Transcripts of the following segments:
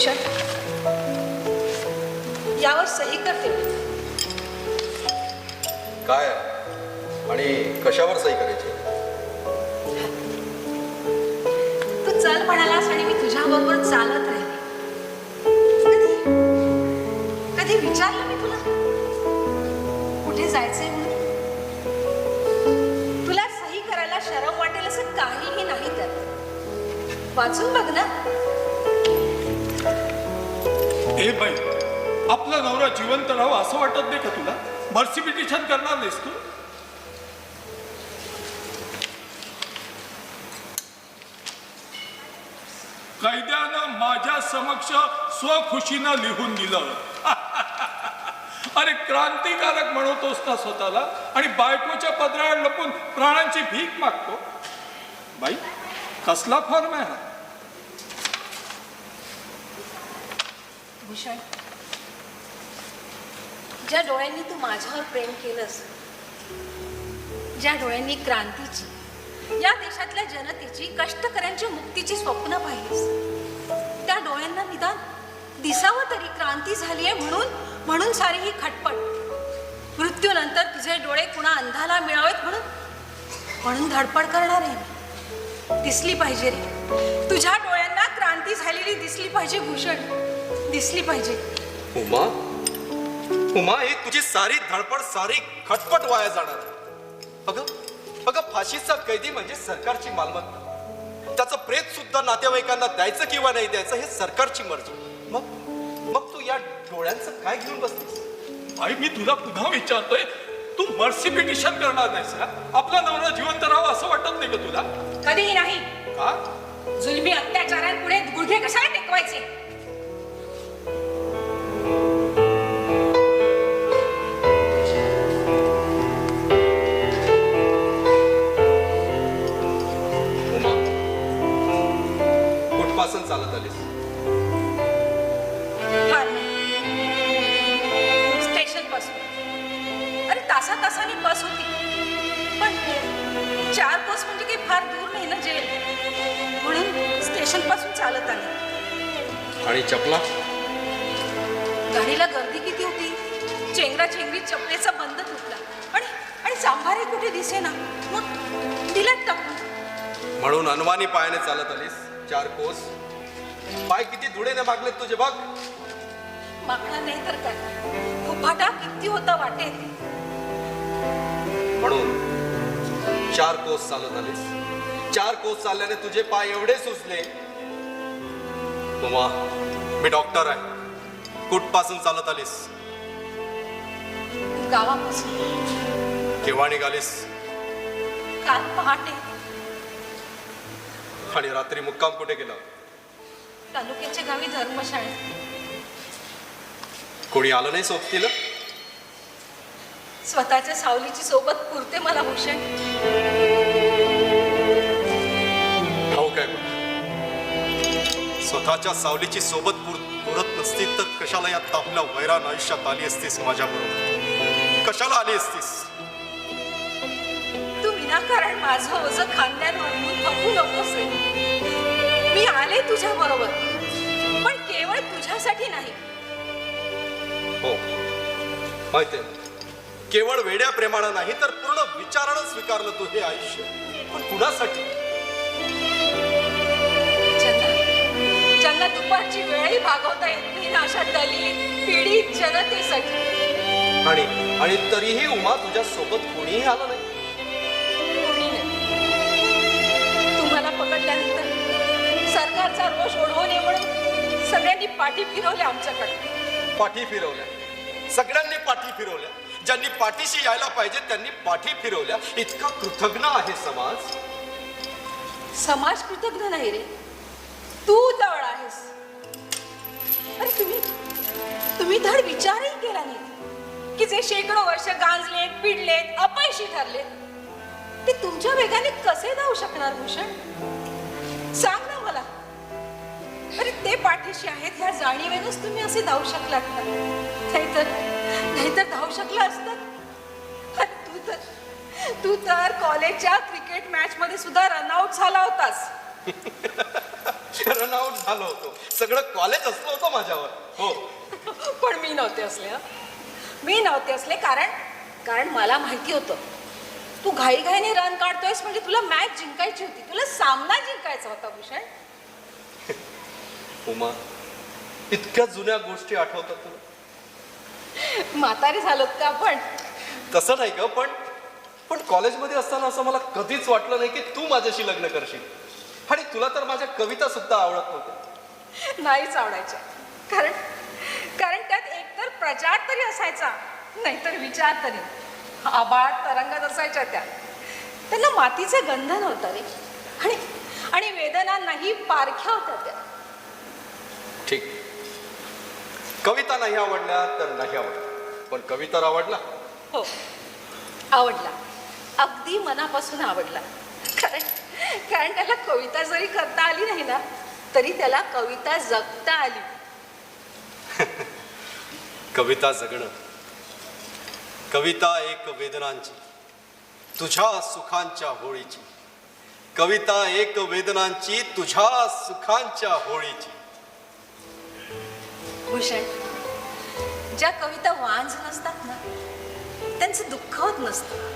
भूषण यावर सही करते. काय? आणि कशावर सही करायची? तू चल म्हणालास आणि मी तुझ्याबरोबर चालत राहिले कधी? कधी विचारलं मी तुला? कुठे जायचंय म्हणून? तुला सही करायला शरम वाटेल असं काहीही नाही त्यात. वाचून बघ ना. ए बाई आपला नवरा जिवंत राहावा असं वाटत नाही का तुला? मर्सी पिटिशन करणार नाहीस तू? कैद्यानं माझ्या समक्ष स्वखुशीनं लिहून दिलं. अरे क्रांतिकारक म्हणतोस ना स्वतःला आणि बायकोच्या पदरावर लपून प्राणांची भीक मागतो. बाई कसला फॉर्म आहे भूषण ज्या डोळ्यांनी तू माझ्यावर प्रेम केलंस ज्या डोळ्यांनी क्रांतीची या देशातल्या जनतेची कष्टकऱ्यांची मुक्तीची स्वप्न पाहिलीस त्या डोळ्यांना निदान दिसावं तरी क्रांती झाली आहे म्हणून म्हणून सारी ही खटपट. मृत्यूनंतर तुझे डोळे कुणा अंधाला मिळावेत म्हणून म्हणून धडपड करणार आहे दिसली पाहिजे रे. तुझ्या डोळ्यांना क्रांती झालेली दिसली पाहिजे भूषण. दिसली पाहिजे. उमा? उमा ही तुझी सारी धडपड सारी खटपट वाया जाणार. अगं अगं फाशीचा कैदी म्हणजे सरकारची मालमत्ता. त्याचं प्रेत सुद्धा नातेवाईकांना द्यायचं किंवा नाही द्यायचं हे सरकारची मर्जी. मग? मग तू या डोळ्यांचं काय घेऊन बसलीस? आई मी तुला पुन्हा विचारतोय तू मर्सी पिटिशन करणार नाहीस का आपला नवरा जिवंत राहावा असं वाटत नाही का तुला? कधीही नाही. का जुलमी अत्याचारांपुढे गुडघे कशाला टेकवायचे? फार स्टेशनपासून अरे तासा तासाने बस होती. पण चार बस म्हणजे काही फार दूर नाही ना जेल? म्हणून स्टेशनपासून चालत आले. आणि चपला? गाडीला गर्दी किती होती? चेंगरा चेंगरी चपलेचा बंद तुटला. आणि आणि सांभारे कुठे दिसे ना मग दिलं टाकून म्हणून अनवानी पायाने चालत आलीस. चार कोस पाय किती धुडेने मागलेत तुझे बघ. मागणार नाही तर काय? उभाटा किती होता वाटेत म्हणून चार कोस चालत आलीस चार कोस चालल्याने तुझे पाय एवढे सुचले मी डॉक्टर आहे. कुठपासून चालत आलीस? गावापासून. केव्हा निघालीस? काल पहाटे. आणि रात्री मुक्काम कुठे केला? तालुक्याच्या गावी धर्मशाळेत कोणी आलं नाही सोबतीला? स्वतःच्या सावलीची सोबत पुरते मला भूषण. भाऊ काय स्वतःच्या सावलीची सोबत पुर पुरत नसती तर कशाला या तापल्या वैरान आयुष्यात आली असतीस माझ्याबरोबर? कशाला आली असतीस? तू विनाकारण माझं ओझ खांद्यांवर थकू नकोस. आले तुझ्या बरोबर. पण केवळ तुझ्यासाठी नाही. हो. माहितीये केवळ वेड्या प्रेमानं नाही तर पूर्ण विचारानं स्वीकारलं तू हे आयुष्य. पण कुणासाठी? ज्यांना ज्यांना दुपारची वेळही भागवता येत नाही ना अशा दलित पीडित जनतेसाठी. आणि आणि तरीही उमा तुझ्या सोबत कोणीही आलं नाही. ओढवू नये म्हणून सगळ्यांनी पाठी फिरवल्या आमच्याकडे. पाठी फिरवल्या. सगळ्यांनी पाठी फिरवल्या. ज्यांनी पाठीशी यायला पाहिजे त्यांनी पाठी फिरवल्या. इतका कृतज्ञ आहे समाज. समाज कृतज्ञ नाही रे. तू तळ आहेस. अरे तुम्ही तुम्ही धड विचारही केला नाही. की जे शेकडो वर्ष गांजलेत पिडलेत अपयशी ठरले ते तुमच्या वेगाने कसे धावू शकणार भूषण? सांग अरे ते पाठीशी आहेत ह्या जाणीवेनच तुम्ही असे धावू शकलात नाहीतर नाहीतर धावू शकला असतात तू तर तू तर कॉलेजच्या क्रिकेट मॅच मध्ये सुद्धा रनआउट झाला होतास. रन आउट झालो होतो. सगळं कॉलेज असलं होतं माझ्यावर. हो. पण मी नव्हते असले हं. मी नव्हते असले कारण कारण मला माहिती होतं. तू घाईघाईने रन काढतोयस म्हणजे तुला मॅच जिंकायची होती. तुला सामना जिंकायचा होता भूषण. उमा इतक्या जुन्या गोष्टी आठवतात तुला? म्हातारे झालोत का आपण? तसं नाही ग पण पण कॉलेजमध्ये असताना असं मला कधीच वाटलं नाही की तू माझ्याशी लग्न करशील. आणि तुला तर माझ्या कविता सुद्धा आवडत नव्हत्या. नाहीच आवडायच्या. कारण कारण त्यात एकतर प्रचार तरी असायचा नाहीतर विचार तरी. आबाळ तरंगत असायच्या त्या. त्यांना मातीचे गंध नव्हतं रे. आणि आणि वेदना नाही पारख्या होत्या त्या. ठीक. कविता नाही आवडल्या तर नाही आवडल्या पण कविता आवडला? हो. आवडला. अगदी मनापासून आवडला. कारण कारण त्याला कविता जरी करता आली नाही ना तरी त्याला कविता जगता आली. कविता जगणं. कविता एक वेदनांची. तुझ्या सुखांच्या होळीची. कविता एक वेदनांची तुझ्या सुखांच्या होळीची. भूषण ज्या कविता वांझ नसतात ना त्यांचं दुःख होत नसतं.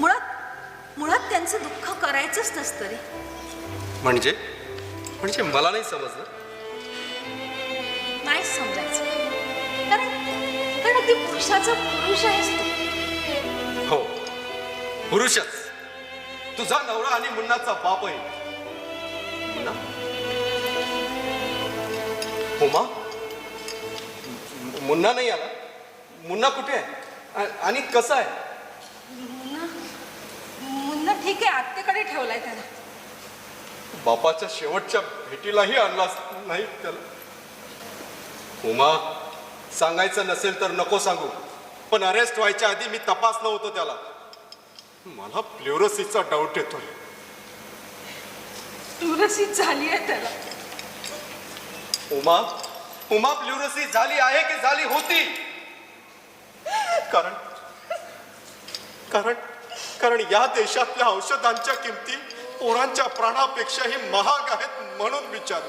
मुळात मुळात त्यांचं दुःख करायचंच नसतं रे. म्हणजे? म्हणजे मला नाही समजलं. नाहीच समजायचं. कारण कारण अगदी पुरुषाचा पुरुष आहेस तू. हो. पुरुषच. तुझा नवरा आणि मुन्नाचा बाप आहे. मुन्ना? उमा मु- मुन्ना नाही आला. मुन्ना कुठे आहे? आ- आणि कसा आहे? मुन्ना? मुन्ना ठीक आहे आत्तेकडे ठेवलाय त्याला. बापाच्या शेवटच्या भेटीलाही आणलास नाही त्याला. उमा सांगायचं नसेल तर नको सांगू. पण अरेस्ट व्हायच्या आधी मी तपासलं होतं त्याला. मला प्ल्युरसीचा डाऊट येतोय. दुरसीत झाली आहे त्याला. उमा उमा प्ल्युरसी झाली आहे की झाली होती? कारण कारण कारण या देशातल्या औषधांच्या किमती पोरांच्या प्राणापेक्षाही महाग आहेत म्हणून विचार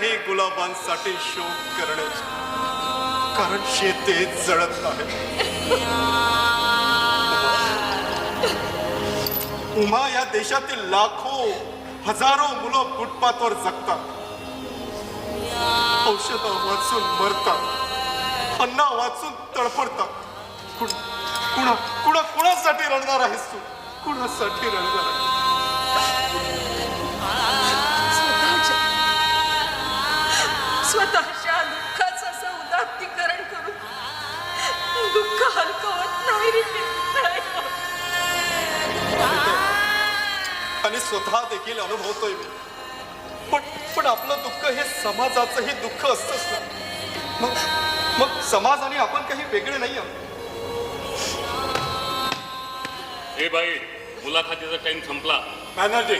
नाही गुलाबांसाठी शोक करण्याची. कारण शेते जळत आहे. उमा या देशातील लाखो हजारो मुलं फुटपाथवर जगतात. औषधं वाचून मरतात. अन्न वाचून तडफडतात. कुणा कुणा कुणासाठी रडणार आहेस तू? कुणासाठी रडणार आहे स्वतः देखील अनुभवतोय मी. पण पण आपलं दुःख हे समाजाचंही दुःख असतंच ना मग मग समाज आणि आपण काही वेगळे नाही आहोत. ए बाई मुलाखतीचा टाइम संपला. बॅनर्जी.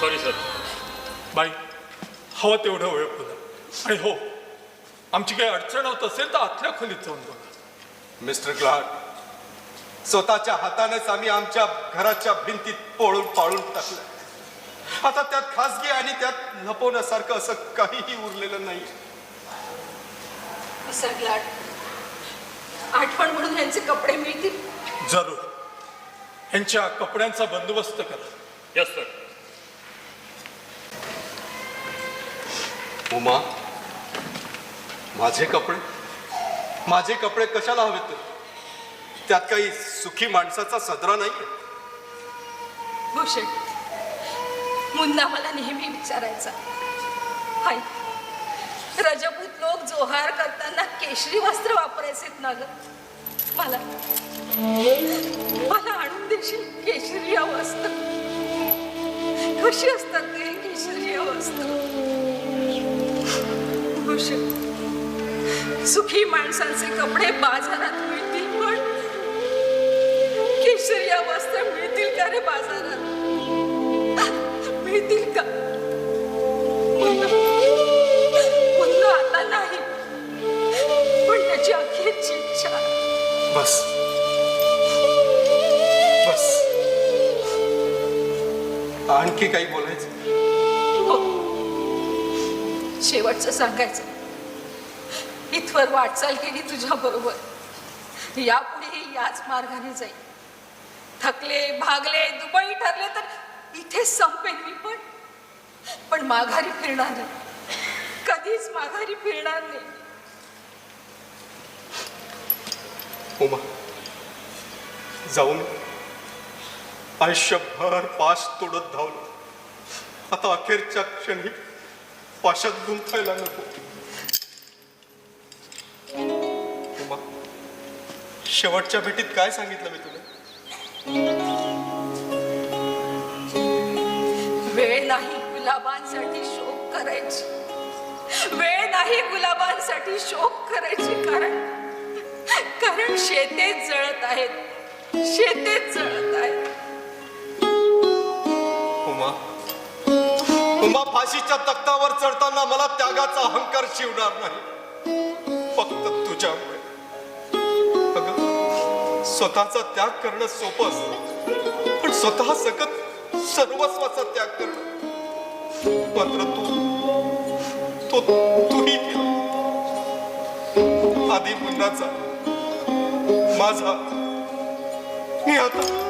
सॉरी सर बाई हवं तेवढं वेळ बोला. आणि हो आमची काही अडचण होत असेल तर आतल्या खोलीत जाऊन बघा. मिस्टर क्लार्क स्वतःच्या हातानेच आम्ही आमच्या घराच्या भिंतीत पोळून पाळून टाकलं आता त्यात खासगी आणि त्यात लपवण्यासारखं असं काहीही उरलेलं नाही. विसरला आठवण म्हणून यांचे कपडे मिळतील. जरूर. यांच्या कपड्यांचा बंदोबस्त करा. यस सर उमा माझे कपडे? माझे कपडे कशाला हवेत? त्यात काही सुखी माणसाचा सदरा नाही भूषण मुन्ना मला नेहमी विचारायचा. आई रजपूत लोक जोहार करताना केशरी वस्त्र वापरायचेत ना ग? मला मला आणून देशील केशरी वस्त्र. कशी असतात ते केशरी वस्त्र? सुखी माणसांचे कपडे बाजारात आणखी काही बोलायचं. हो. शेवटचं सांगायचं. इथवर वाटचाल केली तुझ्या बरोबर. यापुढेही याच मार्गाने जाईल. थकले भागले दुबई ठरले तर इथेच संपेन मी पण. पण माघारी फिरणार नाही. कधीच माघारी फिरणार नाही. उमा जाऊन आयुष्यभर पाश तोडत धावलो. आता अखेरच्या क्षणी पाशात गुंतायला नको. शेवटच्या भेटीत काय सांगितलं मी तुला? वेळ नाही गुलाबांसाठी शोक करायची. वेळ नाही गुलाबांसाठी शोक करायची कारण कारण शेते जळत आहेत. शेते जळत आहेत. किंवा फाशीच्या तख्तावर चढताना मला त्यागाचा अहंकार शिवणार नाही. फक्त तुझ्यामुळे. स्वतःचा त्याग करणं सोपं असत. पण स्वतः सकत सर्वस्वाचा त्याग करणं. मात्र तू तो तूही आधी मुन्नाचा माझा मी आता.